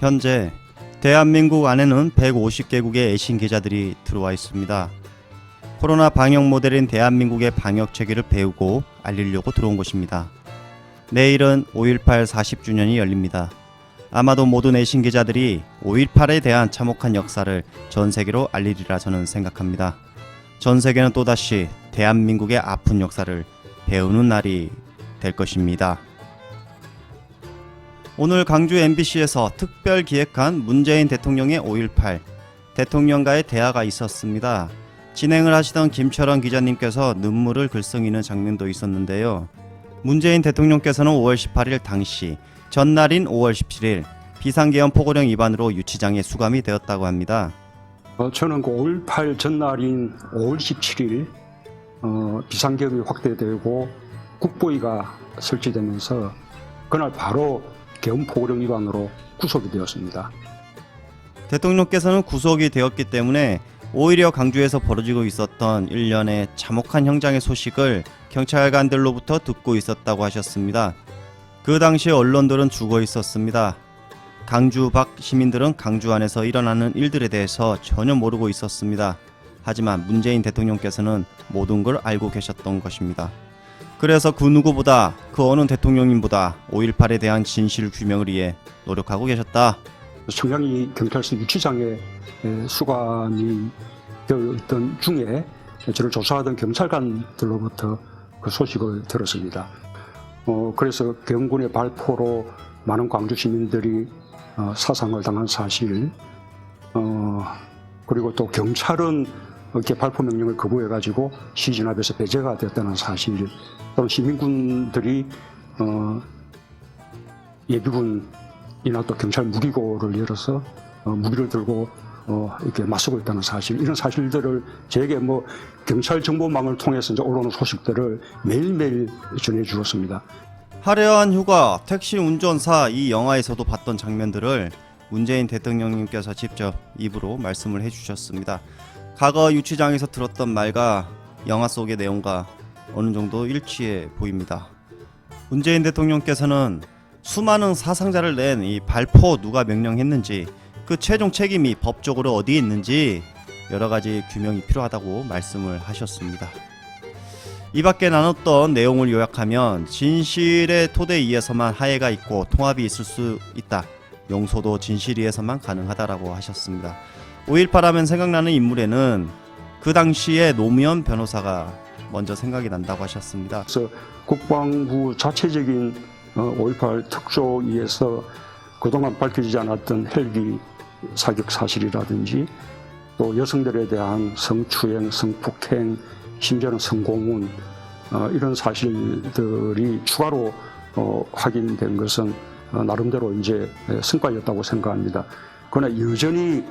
현재 대한민국 안에는 150개국의 애신 기자들이 들어와 있습니다. 코로나 방역 모델인 대한민국의 방역 체계를 배우고 알리려고 들어온 것입니다. 내일은 5.18 40주년이 열립니다. 아마도 모든 애신 기자들이 5.18에 대한 참혹한 역사를 전 세계로 알리리라 저는 생각합니다. 전 세계는 또다시 대한민국의 아픈 역사를 배우는 날이 될 것입니다. 오늘 강주 MBC에서 특별 기획한 문재인 대통령의 5.18 대통령과의 대화가 있었습니다. 진행을 하시던 김철원 기자님께서 눈물을 글썽이는 장면도 있었는데요. 문재인 대통령께서는 5월 18일 당시 전날인 5월 17일 비상계엄 포고령 위반으로 유치장에 수감이 되었다고 합니다. 어, 저는 그 5.18 전날인 5월 17일 어, 비상계엄이 확대되고 국보위가 설치되면서 그날 바로 계엄 포고령 위반으로 구속이 되었습니다. 대통령께서는 구속이 되었기 때문에 오히려 강주에서 벌어지고 있었던 일련의 참혹한 형장의 소식을 경찰관들로부터 듣고 있었다고 하셨습니다. 그 당시 언론들은 죽어 있었습니다. 강주 밖 시민들은 강주 안에서 일어나는 일들에 대해서 전혀 모르고 있었습니다. 하지만 문재인 대통령께서는 모든 걸 알고 계셨던 것입니다. 그래서 그 누구보다 그 어느 대통령님보다 5.18에 대한 진실 규명을 위해 노력하고 계셨다. 청량리 경찰서 유치장에 에, 수감이 되어 있던 중에 저를 조사하던 경찰관들로부터 그 소식을 들었습니다. 어, 그래서 경군의 발포로 많은 광주 시민들이 어, 사상을 당한 사실, 어, 그리고 또 경찰은 이렇게 발포 명령을 거부해가지고 시진압에서 배제가 되었다는 사실, 또는 시민군들이 어, 예비군이나 또 경찰 무기고를 열어서 어, 무기를 들고 어, 이렇게 맞서고 있다는 사실 이런 사실들을 제게 뭐 경찰 정보망을 통해서 이제 올라오는 소식들을 매일매일 전해 주었습니다. 화려한 휴가, 택시 운전사 이 영화에서도 봤던 장면들을 문재인 대통령님께서 직접 입으로 말씀을 해주셨습니다. 과거 유치장에서 들었던 말과 영화 속의 내용과 어느 정도 일치해 보입니다. 문재인 대통령께서는 수많은 사상자를 낸 이 발포 누가 명령했는지 그 최종 책임이 법적으로 어디에 있는지 여러 가지 규명이 필요하다고 말씀을 하셨습니다. 이 밖에 나눴던 내용을 요약하면 진실의 토대 위에서만 화해가 있고 통합이 있을 수 있다. 용서도 진실 위에서만 가능하다라고 하셨습니다. 5.18 하면 생각나는 인물에는 그 당시에 노무현 변호사가 먼저 생각이 난다고 하셨습니다. 그래서 국방부 자체적인 어, 5.18 특조 위에서 그동안 밝혀지지 않았던 헬기 사격 사실이라든지 또 여성들에 대한 성추행, 성폭행, 심지어는 성공문 어, 이런 사실들이 추가로 어, 확인된 것은 어, 나름대로 이제 에, 성과였다고 생각합니다. 그러나 여전히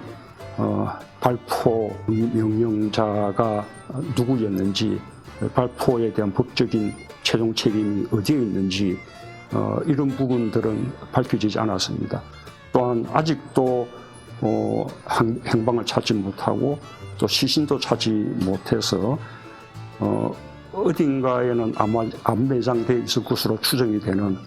어, 발포 명령자가 누구였는지 발포에 대한 법적인 최종 책임이 어디에 있는지 어, 이런 부분들은 밝혀지지 않았습니다. 또한 아직도 어, 행- 행방을 찾지 못하고 또 시신도 찾지 못해서 어, 어딘가에는 아마 안매장돼 있을 것으로 추정이 되는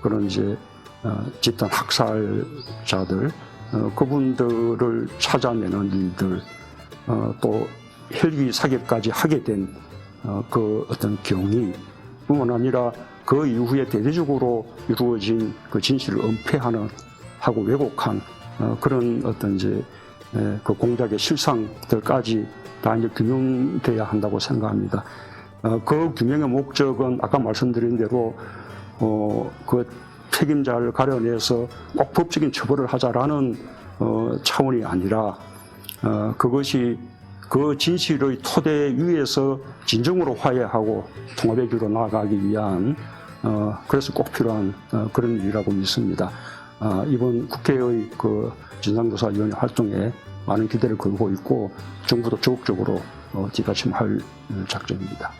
그런 이제 어, 집단 학살자들 어, 그분들을 찾아내는 일들 어, 또 헬기 사격까지 하게 된 어, 그 어떤 경위 뿐만 아니라 그 이후에 대대적으로 이루어진 그 진실을 은폐하는 하고 왜곡한 어, 그런 어떤 이제 에, 그 공작의 실상들까지 다 이제 규명돼야 한다고 생각합니다. 어, 그 규명의 목적은 아까 말씀드린 대로 어, 그 책임자를 가려내서 꼭 법적인 처벌을 하자라는 어, 차원이 아니라 어, 그것이 그 진실의 토대 위에서 진정으로 화해하고 통합의 길로 나아가기 위한 어, 그래서 꼭 필요한 어, 그런 일이라고 믿습니다. 아, 이번 국회의 그 진상조사위원회 활동에 많은 기대를 걸고 있고 정부도 적극적으로 어, 뒷받침할 어, 작정입니다.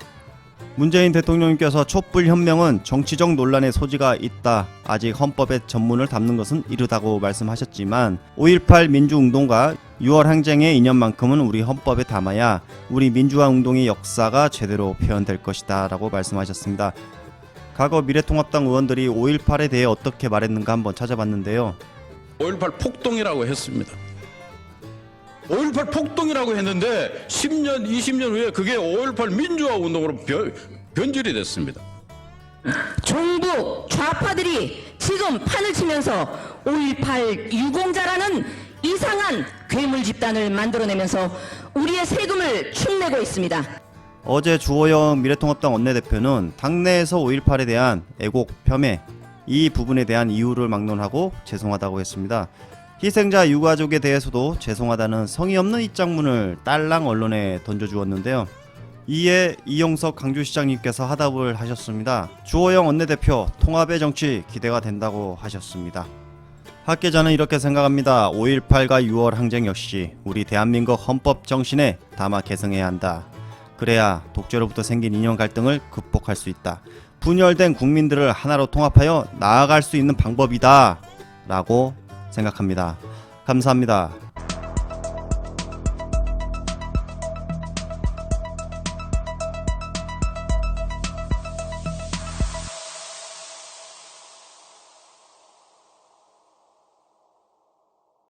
문재인 대통령님께서 촛불 혁명은 정치적 논란의 소지가 있다. 아직 헌법에 전문을 담는 것은 이르다고 말씀하셨지만 5.18 민주운동과 6월 항쟁의 이념만큼은 우리 헌법에 담아야 우리 민주화 운동의 역사가 제대로 표현될 것이다 라고 말씀하셨습니다. 과거 미래통합당 의원들이 5.18에 대해 어떻게 말했는가 한번 찾아봤는데요. 5.18 폭동이라고 했습니다. 5.18 폭동이라고 했는데 10년, 20년 후에 그게 5.18 민주화 운동으로 변, 변질이 됐습니다. 종북 좌파들이 지금 판을 치면서 5.18 유공자라는 이상한 괴물 집단을 만들어내면서 우리의 세금을 축내고 있습니다. 어제 주호영 미래통합당 원내대표는 당내에서 5.18에 대한 애곡 폄훼 이 부분에 대한 이유를 막론하고 죄송하다고 했습니다. 희생자 유가족에 대해서도 죄송하다는 성의 없는 입장문을 딸랑 언론에 던져주었는데요. 이에 이용석 강주시장님께서 하답을 하셨습니다. 주호영 원내대표 통합의 정치 기대가 된다고 하셨습니다. 학계자는 이렇게 생각합니다. 5.18과 6월 항쟁 역시 우리 대한민국 헌법 정신에 담아 개성해야 한다. 그래야 독재로부터 생긴 인연 갈등을 극복할 수 있다. 분열된 국민들을 하나로 통합하여 나아갈 수 있는 방법이다. 라고 생각합니다. 감사합니다.